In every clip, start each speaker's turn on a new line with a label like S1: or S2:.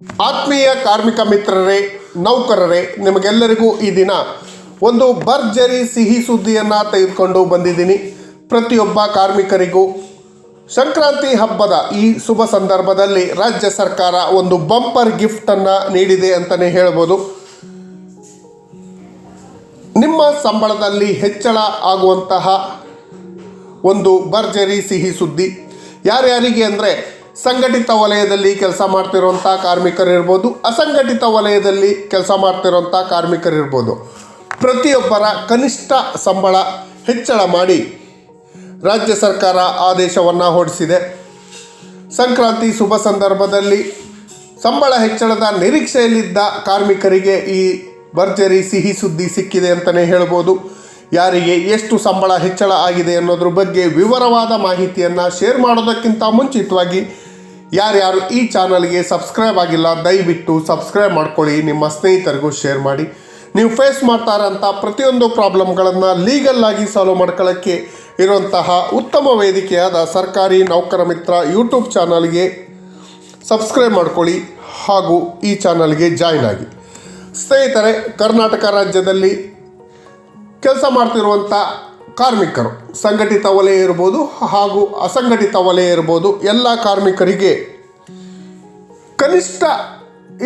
S1: ಆತ್ಮೀಯ ಕಾರ್ಮಿಕ ಮಿತ್ರರೇ, ನೌಕರರೇ, ನಿಮಗೆಲ್ಲರಿಗೂ ಈ ದಿನ ಒಂದು ಭರ್ಜರಿ ಸಿಹಿ ಸುದ್ದಿಯನ್ನು ತೆಗೆದುಕೊಂಡು ಬಂದಿದ್ದೀನಿ. ಪ್ರತಿಯೊಬ್ಬ ಕಾರ್ಮಿಕರಿಗೂ ಸಂಕ್ರಾಂತಿ ಹಬ್ಬದ ಈ ಶುಭ ಸಂದರ್ಭದಲ್ಲಿ ರಾಜ್ಯ ಸರ್ಕಾರ ಒಂದು ಬಂಪರ್ ಗಿಫ್ಟನ್ನು ನೀಡಿದೆ ಅಂತಲೇ ಹೇಳ್ಬೋದು. ನಿಮ್ಮ ಸಂಬಳದಲ್ಲಿ ಹೆಚ್ಚಳ ಆಗುವಂತಹ ಒಂದು ಭರ್ಜರಿ ಸಿಹಿ ಸುದ್ದಿ. ಯಾರ್ಯಾರಿಗೆ ಅಂದರೆ ಸಂಘಟಿತ ವಲಯದಲ್ಲಿ ಕೆಲಸ ಮಾಡ್ತಿರುವಂಥ ಕಾರ್ಮಿಕರಿರ್ಬೋದು ಅಸಂಘಟಿತ ವಲಯದಲ್ಲಿ ಕೆಲಸ ಮಾಡ್ತಿರುವಂಥ ಕಾರ್ಮಿಕರಿರ್ಬೋದು ಪ್ರತಿಯೊಬ್ಬರ ಕನಿಷ್ಠ ಸಂಬಳ ಹೆಚ್ಚಳ ಮಾಡಿ ರಾಜ್ಯ ಸರ್ಕಾರ ಆದೇಶವನ್ನು ಹೊರಡಿಸಿದೆ. ಸಂಕ್ರಾಂತಿ ಶುಭ ಸಂದರ್ಭದಲ್ಲಿ ಸಂಬಳ ಹೆಚ್ಚಳದ ನಿರೀಕ್ಷೆಯಲ್ಲಿದ್ದ ಕಾರ್ಮಿಕರಿಗೆ ಈ ಭರ್ಜರಿ ಸಿಹಿ ಸುದ್ದಿ ಸಿಕ್ಕಿದೆ ಅಂತಲೇ ಹೇಳ್ಬೋದು. ಯಾರಿಗೆ ಎಷ್ಟು ಸಂಬಳ ಹೆಚ್ಚಳ ಆಗಿದೆ ಅನ್ನೋದ್ರ ಬಗ್ಗೆ ವಿವರವಾದ ಮಾಹಿತಿಯನ್ನು ಶೇರ್ ಮಾಡೋದಕ್ಕಿಂತ ಮುಂಚಿತವಾಗಿ ಯಾರ್ಯಾರು ಈ ಚಾನಲ್ಗೆ ಸಬ್ಸ್ಕ್ರೈಬ್ ಆಗಿಲ್ಲ, ದಯವಿಟ್ಟು ಸಬ್ಸ್ಕ್ರೈಬ್ ಮಾಡ್ಕೊಳ್ಳಿ, ನಿಮ್ಮ ಸ್ನೇಹಿತರಿಗೂ ಶೇರ್ ಮಾಡಿ. ನೀವು ಫೇಸ್ ಮಾಡ್ತಾ ಇರೋಂಥ ಪ್ರತಿಯೊಂದು ಪ್ರಾಬ್ಲಮ್ಗಳನ್ನು ಲೀಗಲ್ ಆಗಿ ಸಾಲ್ವ್ ಮಾಡ್ಕೊಳ್ಳೋಕ್ಕೆ ಇರುವಂತಹ ಉತ್ತಮ ವೇದಿಕೆಯಾದ ಸರ್ಕಾರಿ ನೌಕರ ಮಿತ್ರ ಯೂಟ್ಯೂಬ್ ಚಾನಲ್ಗೆ ಸಬ್ಸ್ಕ್ರೈಬ್ ಮಾಡ್ಕೊಳ್ಳಿ ಹಾಗೂ ಈ ಚಾನಲ್ಗೆ ಜಾಯ್ನ್ ಆಗಿ. ಸ್ನೇಹಿತರೆ, ಕರ್ನಾಟಕ ರಾಜ್ಯದಲ್ಲಿ ಕೆಲಸ ಮಾಡ್ತಿರುವಂಥ ಕಾರ್ಮಿಕರು. ಸಂಘಟಿತ ವಲಯ ಇರ್ಬೋದು ಹಾಗೂ ಅಸಂಘಟಿತ ವಲಯ ಇರ್ಬೋದು, ಎಲ್ಲ ಕಾರ್ಮಿಕರಿಗೆ ಕನಿಷ್ಠ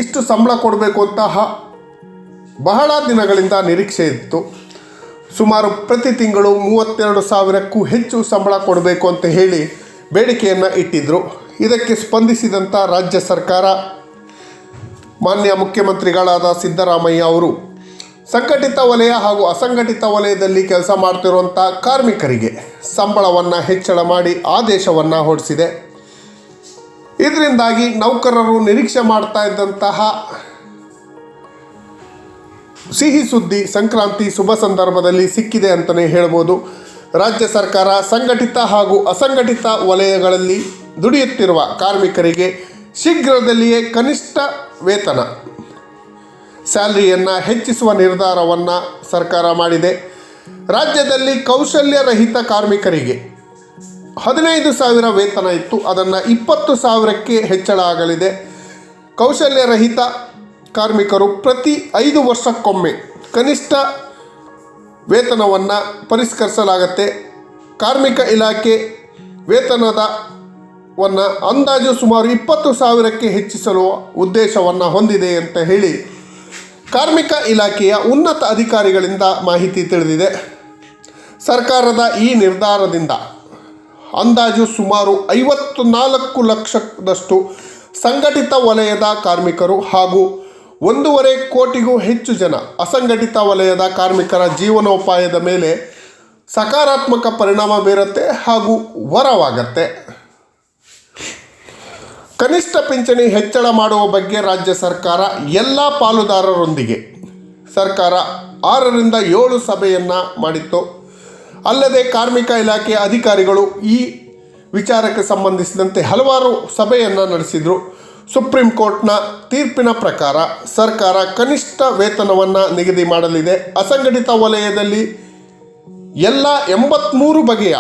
S1: ಇಷ್ಟು ಸಂಬಳ ಕೊಡಬೇಕು ಅಂತಹ ಬಹಳ ದಿನಗಳಿಂದ ನಿರೀಕ್ಷೆ ಇತ್ತು. ಸುಮಾರು ಪ್ರತಿ ತಿಂಗಳು ಮೂವತ್ತೆರಡು ಸಾವಿರಕ್ಕೂ ಹೆಚ್ಚು ಸಂಬಳ ಕೊಡಬೇಕು ಅಂತ ಹೇಳಿ ಬೇಡಿಕೆಯನ್ನು ಇಟ್ಟಿದ್ದರು ಇದಕ್ಕೆ ಸ್ಪಂದಿಸಿದಂಥ ರಾಜ್ಯ ಸರ್ಕಾರ ಮಾನ್ಯ ಮುಖ್ಯಮಂತ್ರಿಗಳಾದ ಸಿದ್ದರಾಮಯ್ಯ ಅವರು ಸಂಘಟಿತ ವಲಯ ಹಾಗೂ ಅಸಂಘಟಿತ ವಲಯದಲ್ಲಿ ಕೆಲಸ ಮಾಡ್ತಿರುವಂಥ ಕಾರ್ಮಿಕರಿಗೆ ಸಂಬಳವನ್ನು ಹೆಚ್ಚಳ ಮಾಡಿ ಆದೇಶವನ್ನು ಹೊರಡಿಸಿದೆ. ಇದರಿಂದಾಗಿ ನೌಕರರು ನಿರೀಕ್ಷೆ ಮಾಡ್ತಾ ಇದ್ದಂತಹ ಸಿಹಿ ಸುದ್ದಿ ಸಂಕ್ರಾಂತಿ ಶುಭ ಸಂದರ್ಭದಲ್ಲಿ ಸಿಕ್ಕಿದೆ ಅಂತಲೇ ಹೇಳ್ಬೋದು. ರಾಜ್ಯ ಸರ್ಕಾರ ಸಂಘಟಿತ ಹಾಗೂ ಅಸಂಘಟಿತ ವಲಯಗಳಲ್ಲಿ ದುಡಿಯುತ್ತಿರುವ ಕಾರ್ಮಿಕರಿಗೆ ಶೀಘ್ರದಲ್ಲಿಯೇ ಕನಿಷ್ಠ ವೇತನ. ಸ್ಯಾಲರಿಯನ್ನು ಹೆಚ್ಚಿಸುವ ನಿರ್ಧಾರವನ್ನು ಸರ್ಕಾರ ಮಾಡಿದೆ. ರಾಜ್ಯದಲ್ಲಿ ಕೌಶಲ್ಯರಹಿತ ಕಾರ್ಮಿಕರಿಗೆ ಹದಿನೈದು ಸಾವಿರ ವೇತನ ಇತ್ತು. ಅದನ್ನು ಇಪ್ಪತ್ತು ಸಾವಿರಕ್ಕೆ ಹೆಚ್ಚಳ ಆಗಲಿದೆ. ಕೌಶಲ್ಯರಹಿತ ಕಾರ್ಮಿಕರು ಪ್ರತಿ ಐದು ವರ್ಷಕ್ಕೊಮ್ಮೆ ಕನಿಷ್ಠ ವೇತನವನ್ನು ಪರಿಷ್ಕರಿಸಲಾಗತ್ತೆ. ಕಾರ್ಮಿಕ ಇಲಾಖೆ ವೇತನದ ವನ್ನು ಅಂದಾಜು ಸುಮಾರು ಇಪ್ಪತ್ತು ಸಾವಿರಕ್ಕೆ ಹೆಚ್ಚಿಸಲು ಉದ್ದೇಶವನ್ನು ಹೊಂದಿದೆ ಅಂತ ಹೇಳಿ ಕಾರ್ಮಿಕ ಇಲಾಖೆಯ ಉನ್ನತ ಅಧಿಕಾರಿಗಳಿಂದ ಮಾಹಿತಿ ತಿಳಿದಿದೆ. ಸರ್ಕಾರದ ಈ ನಿರ್ಧಾರದಿಂದ ಅಂದಾಜು ಸುಮಾರು ಐವತ್ತು ನಾಲ್ಕು ಲಕ್ಷದಷ್ಟು ಸಂಘಟಿತ ವಲಯದ ಕಾರ್ಮಿಕರು ಹಾಗೂ ಒಂದೂವರೆ ಕೋಟಿಗೂ ಹೆಚ್ಚು ಜನ ಅಸಂಘಟಿತ ವಲಯದ ಕಾರ್ಮಿಕರ ಜೀವನೋಪಾಯದ ಮೇಲೆ ಸಕಾರಾತ್ಮಕ ಪರಿಣಾಮ ಬೀರುತ್ತೆ ಹಾಗೂ ವರವಾಗತ್ತೆ. ಕನಿಷ್ಠ ಪಿಂಚಣಿ ಹೆಚ್ಚಳ ಮಾಡುವ ಬಗ್ಗೆ ರಾಜ್ಯ ಸರ್ಕಾರ ಎಲ್ಲ ಪಾಲುದಾರರೊಂದಿಗೆ ಸರ್ಕಾರ ಆರರಿಂದ ಏಳು ಸಭೆಯನ್ನು ಮಾಡಿತ್ತು. ಅಲ್ಲದೆ ಕಾರ್ಮಿಕ ಇಲಾಖೆ ಅಧಿಕಾರಿಗಳು ಈ ವಿಚಾರಕ್ಕೆ ಸಂಬಂಧಿಸಿದಂತೆ ಹಲವಾರು ಸಭೆಯನ್ನು ನಡೆಸಿದರು. ಸುಪ್ರೀಂ ಕೋರ್ಟ್ನ ತೀರ್ಪಿನ ಪ್ರಕಾರ ಸರ್ಕಾರ ಕನಿಷ್ಠ ವೇತನವನ್ನು ನಿಗದಿ ಮಾಡಲಿದೆ. ಅಸಂಘಟಿತ ವಲಯದಲ್ಲಿ ಎಲ್ಲ ಎಂಬತ್ತ್ಮೂರು ಬಗೆಯ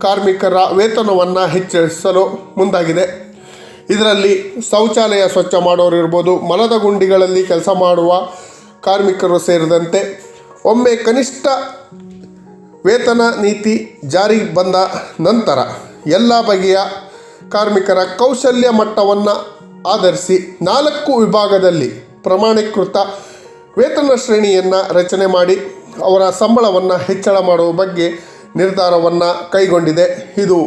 S1: ಕಾರ್ಮಿಕರ ವೇತನವನ್ನು ಹೆಚ್ಚಿಸಲು ಮುಂದಾಗಿದೆ. ಇದರಲ್ಲಿ ಶೌಚಾಲಯ ಸ್ವಚ್ಛ ಮಾಡೋರು ಇರ್ಬೋದು, ಮಲದ ಗುಂಡಿಗಳಲ್ಲಿ ಕೆಲಸ ಮಾಡುವ ಕಾರ್ಮಿಕರು ಸೇರಿದಂತೆ ಒಮ್ಮೆ ಕನಿಷ್ಠ ವೇತನ ನೀತಿ ಜಾರಿಗೆ ಬಂದ ನಂತರ ಎಲ್ಲ ಬಗೆಯ ಕಾರ್ಮಿಕರ ಕೌಶಲ್ಯ ಮಟ್ಟವನ್ನು ಆಧರಿಸಿ ನಾಲ್ಕು ವಿಭಾಗದಲ್ಲಿ ಪ್ರಮಾಣೀಕೃತ ವೇತನ ಶ್ರೇಣಿಯನ್ನು ರಚನೆ ಮಾಡಿ ಅವರ ಸಂಬಳವನ್ನು ಹೆಚ್ಚಳ ಮಾಡುವ ಬಗ್ಗೆ ನಿರ್ಧಾರವನ್ನು ಕೈಗೊಂಡಿದೆ. ಇದು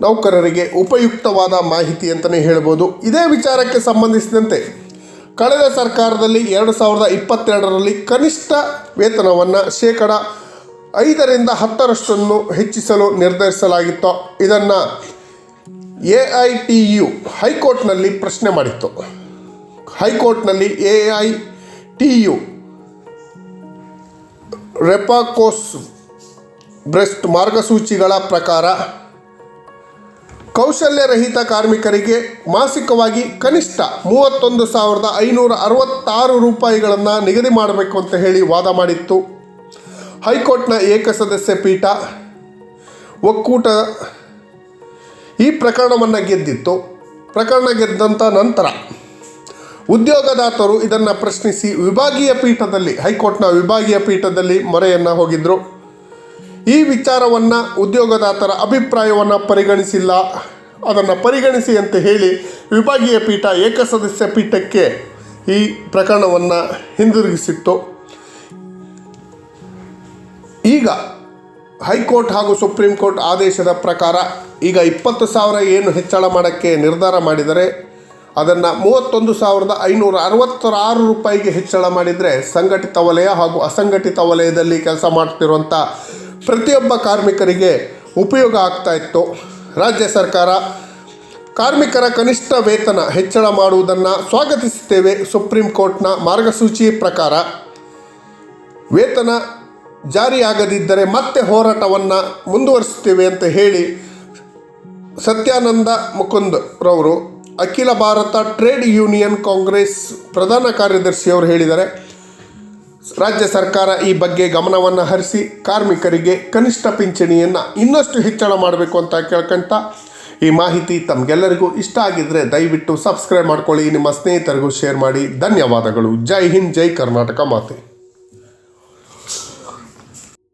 S1: ನೌಕರರಿಗೆ ಉಪಯುಕ್ತವಾದ ಮಾಹಿತಿ ಅಂತಲೇ ಹೇಳ್ಬೋದು. ಇದೇ ವಿಚಾರಕ್ಕೆ ಸಂಬಂಧಿಸಿದಂತೆ ಕಳೆದ ಸರ್ಕಾರದಲ್ಲಿ ಎರಡು ಸಾವಿರದ ಇಪ್ಪತ್ತೆರಡರಲ್ಲಿ ಕನಿಷ್ಠ ವೇತನವನ್ನು ಶೇಕಡ ಐದರಿಂದ ಹತ್ತರಷ್ಟನ್ನು ಹೆಚ್ಚಿಸಲು ನಿರ್ಧರಿಸಲಾಗಿತ್ತು. ಇದನ್ನು ಎ ಐ ಟಿ ಯು ಹೈಕೋರ್ಟ್ನಲ್ಲಿ ಪ್ರಶ್ನೆ ಮಾಡಿತ್ತು. ಹೈಕೋರ್ಟ್ನಲ್ಲಿ ಎ ಐ ಟಿ ಯು ರೆಪಾಕೋಸ್ ಬ್ರೆಸ್ಟ್ ಮಾರ್ಗಸೂಚಿಗಳ ಪ್ರಕಾರ ಕೌಶಲ್ಯರಹಿತ ಕಾರ್ಮಿಕರಿಗೆ ಮಾಸಿಕವಾಗಿ ಕನಿಷ್ಠ ಮೂವತ್ತೊಂದು ಸಾವಿರದ ಐನೂರ ಅರವತ್ತಾರು ರೂಪಾಯಿಗಳನ್ನು ನಿಗದಿ ಮಾಡಬೇಕು ಅಂತ ಹೇಳಿ ವಾದ ಮಾಡಿತ್ತು. ಹೈಕೋರ್ಟ್ನ ಏಕಸದಸ್ಯ ಪೀಠ ಒಕ್ಕೂಟ ಈ ಪ್ರಕರಣವನ್ನು ಗೆದ್ದಿತ್ತು. ಪ್ರಕರಣ ಗೆದ್ದಂಥ ನಂತರ ಉದ್ಯೋಗದಾತರು ಇದನ್ನು ಪ್ರಶ್ನಿಸಿ ವಿಭಾಗೀಯ ಪೀಠದಲ್ಲಿ, ಹೈಕೋರ್ಟ್ನ ವಿಭಾಗೀಯ ಪೀಠದಲ್ಲಿ ಮೊರೆಯನ್ನು ಹೋಗಿದ್ರು. ಈ ವಿಚಾರವನ್ನು ಉದ್ಯೋಗದಾತರ ಅಭಿಪ್ರಾಯವನ್ನು ಪರಿಗಣಿಸಿಲ್ಲ. ಅದನ್ನು ಪರಿಗಣಿಸಿ ಅಂತ ಹೇಳಿ ವಿಭಾಗೀಯ ಪೀಠ ಏಕಸದಸ್ಯ ಪೀಠಕ್ಕೆ ಈ ಪ್ರಕರಣವನ್ನು ಹಿಂದಿರುಗಿಸಿತ್ತು. ಈಗ ಹೈಕೋರ್ಟ್ ಹಾಗೂ ಸುಪ್ರೀಂ ಕೋರ್ಟ್ ಆದೇಶದ ಪ್ರಕಾರ ಈಗ ಇಪ್ಪತ್ತು ಸಾವಿರ ಏನು ಹೆಚ್ಚಳ ಮಾಡೋಕ್ಕೆ ನಿರ್ಧಾರ ಮಾಡಿದರೆ ಅದನ್ನು ಮೂವತ್ತೊಂದು ಸಾವಿರದ ಐನೂರ ಅರವತ್ತಾರು ರೂಪಾಯಿಗೆ ಹೆಚ್ಚಳ ಮಾಡಿದರೆ ಸಂಘಟಿತ ವಲಯ ಹಾಗೂ ಅಸಂಘಟಿತ ವಲಯದಲ್ಲಿ ಕೆಲಸ ಮಾಡ್ತಿರುವಂಥ ಪ್ರತಿಯೊಬ್ಬ ಕಾರ್ಮಿಕರಿಗೆ ಉಪಯೋಗ ಆಗ್ತಾ ಇತ್ತು. ರಾಜ್ಯ ಸರ್ಕಾರ ಕಾರ್ಮಿಕರ ಕನಿಷ್ಠ ವೇತನ ಹೆಚ್ಚಳ ಮಾಡುವುದನ್ನು ಸ್ವಾಗತಿಸುತ್ತೇವೆ ಸುಪ್ರೀಂ ಕೋರ್ಟ್ನ ಮಾರ್ಗಸೂಚಿ ಪ್ರಕಾರ. ವೇತನ ಜಾರಿಯಾಗದಿದ್ದರೆ ಮತ್ತೆ ಹೋರಾಟವನ್ನು ಮುಂದುವರಿಸುತ್ತೇವೆ ಅಂತ ಹೇಳಿ ಸತ್ಯಾನಂದ ಮುಕುಂದ್ ರವರು ಅಖಿಲ ಭಾರತ ಟ್ರೇಡ್ ಯೂನಿಯನ್ ಕಾಂಗ್ರೆಸ್ ಪ್ರಧಾನ ಕಾರ್ಯದರ್ಶಿಯವರು ಹೇಳಿದ್ದಾರೆ. ರಾಜ್ಯ ಸರ್ಕಾರ ಈ ಬಗ್ಗೆ ಗಮನವನ್ನು ಹರಿಸಿ ಕಾರ್ಮಿಕರಿಗೆ ಕನಿಷ್ಠ ಪಿಂಚಣಿಯನ್ನು ಇನ್ನಷ್ಟು ಹೆಚ್ಚಳ ಮಾಡಬೇಕು ಅಂತ ಕೇಳ್ಕೊಂತ ಈ ಮಾಹಿತಿ ತಮಗೆಲ್ಲರಿಗೂ ಇಷ್ಟ ಆಗಿದ್ದರೆ ದಯವಿಟ್ಟು ಸಬ್ಸ್ಕ್ರೈಬ್ ಮಾಡ್ಕೊಳ್ಳಿ, ನಿಮ್ಮ ಸ್ನೇಹಿತರಿಗೂ ಶೇರ್ ಮಾಡಿ. ಧನ್ಯವಾದಗಳು. ಜೈ ಹಿಂದ್, ಜೈ ಕರ್ನಾಟಕ ಮಾತೆ.